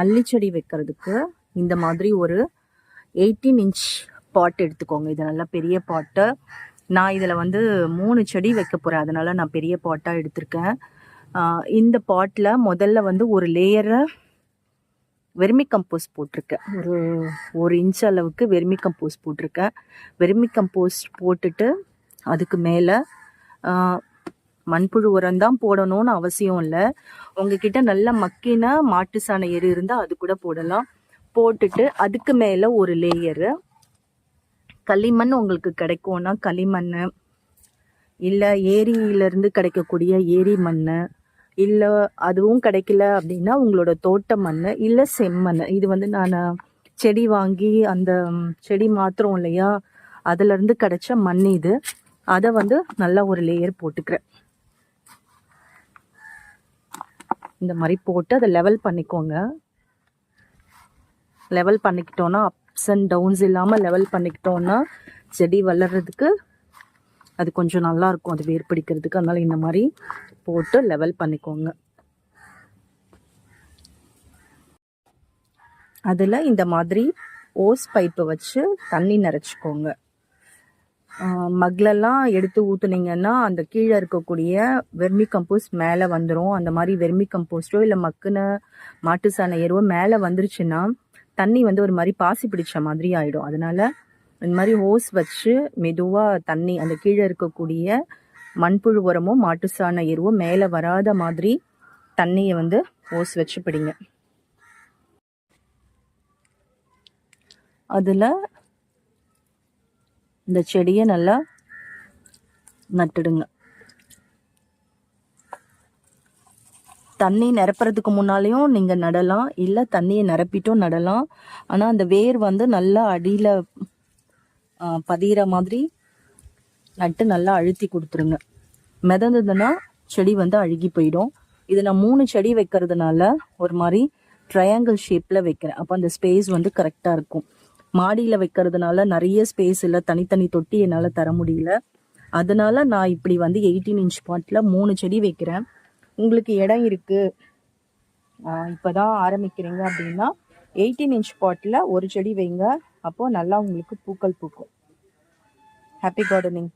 அல்லி செடி வைக்கிறதுக்கு இந்த மாதிரி ஒரு எயிட்டீன் இன்ச் பாட் எடுத்துக்கோங்க. இது நல்லா பெரிய பாட்டு நான் இதில் வந்து மூணு செடி வைக்க போகிறேன் அதனால் நான் பெரிய பாட்டாக எடுத்திருக்கேன். இந்த பாட்டில் முதல்ல வந்து ஒரு லேயரை வெர்மி கம்போஸ்ட் போட்டிருக்கேன். ஒரு ஒரு இன்ச் அளவுக்கு வெர்மி கம்போஸ்ட் போட்டிருக்கேன். வெர்மி கம்போஸ்ட் போட்டுட்டு அதுக்கு மேலே மண்புழு உரம் தான் போடணும்னு அவசியம் இல்லை. உங்ககிட்ட நல்ல மக்கின மாட்டு சாண எரு இருந்தால் அது கூட போடலாம். போட்டுட்டு அதுக்கு மேலே ஒரு லேயரு களிமண் உங்களுக்கு கிடைக்கும்னா களிமண் இல்லை ஏரியிலிருந்து கிடைக்கக்கூடிய ஏரி மண் இல்லை அதுவும் கிடைக்கல அப்படின்னா உங்களோட தோட்ட மண் இல்லை செம்மண் இது வந்து நான் செடி வாங்கி அந்த செடி மாத்திரம் இல்லையா? அதுலேருந்து கிடைச்ச மண் இது. அதை வந்து நல்லா ஒரு லேயர் போட்டுக்கிறேன். இந்த மாதிரி போட்டு அதை லெவல் பண்ணிக்கோங்க. லெவல் பண்ணிக்கிட்டோன்னா அப்ஸ் அண்ட் டவுன்ஸ் இல்லாமல் லெவல் பண்ணிக்கிட்டோன்னா செடி வளர்கிறதுக்கு அது கொஞ்சம் நல்லாயிருக்கும் அது வேர் பிடிக்கிறதுக்கு. அதனால் இந்த மாதிரி போட்டு லெவல் பண்ணிக்கோங்க. அதில் இந்த மாதிரி ஓஸ் பைப்பை வச்சு தண்ணி நிறச்சிக்கோங்க. மக்லெல்லாம் எடுத்து ஊற்றுனீங்கன்னா அந்த கீழே இருக்கக்கூடிய வெர்மி கம்போஸ்ட் மேலே வந்துடும் அந்த மாதிரி வெர்மி கம்போஸ்ட்டோ இல்லை மக்குன மாட்டு சாண எருவோ மேலே வந்துருச்சுன்னா தண்ணி வந்து ஒரு மாதிரி பாசி பிடிச்ச மாதிரி ஆயிடும். அதனால இந்த மாதிரி ஹோஸ் வச்சு மெதுவாக தண்ணி அந்த கீழே இருக்கக்கூடிய மண்புழு உரமோ மாட்டு சாண எருவோ மேலே வராத மாதிரி தண்ணியை வந்து ஹோஸ் வச்சு பிடிங்க. அதில் இந்த செடியை நல்லா நட்டுடுங்க. தண்ணி நிரப்புறதுக்கு முன்னாலேயும் நீங்கள் நடலாம். இல்லை தண்ணியை நிரப்பிட்டும் நடலாம். ஆனால் அந்த வேர் வந்து நல்லா அடியில் பதிகிற மாதிரி நட்டு நல்லா அழுத்தி கொடுத்துருங்க. மிதந்ததுன்னா செடி வந்து அழுகி போயிடும். இது நான் மூணு செடி வைக்கிறதுனால ஒரு மாதிரி ட்ரையாங்கிள் ஷேப்பில் வைக்கிறேன். அப்போ அந்த ஸ்பேஸ் வந்து கரெக்டாக இருக்கும். மாடியில் வைக்கிறதுனால நிறைய ஸ்பேஸ் இல்லை. தனித்தனி தொட்டி என்னால் தர முடியல. அதனால நான் இப்படி வந்து எயிட்டீன் இன்ச் பாட்டில் மூணு செடி வைக்கிறேன். உங்களுக்கு இடம் இருக்குது இப்போ தான் ஆரம்பிக்கிறீங்க அப்படின்னா எயிட்டீன் இன்ச் பாட்டில் ஒரு செடி வைங்க. அப்போது நல்லா உங்களுக்கு பூக்கள் பூக்கும். Happy gardening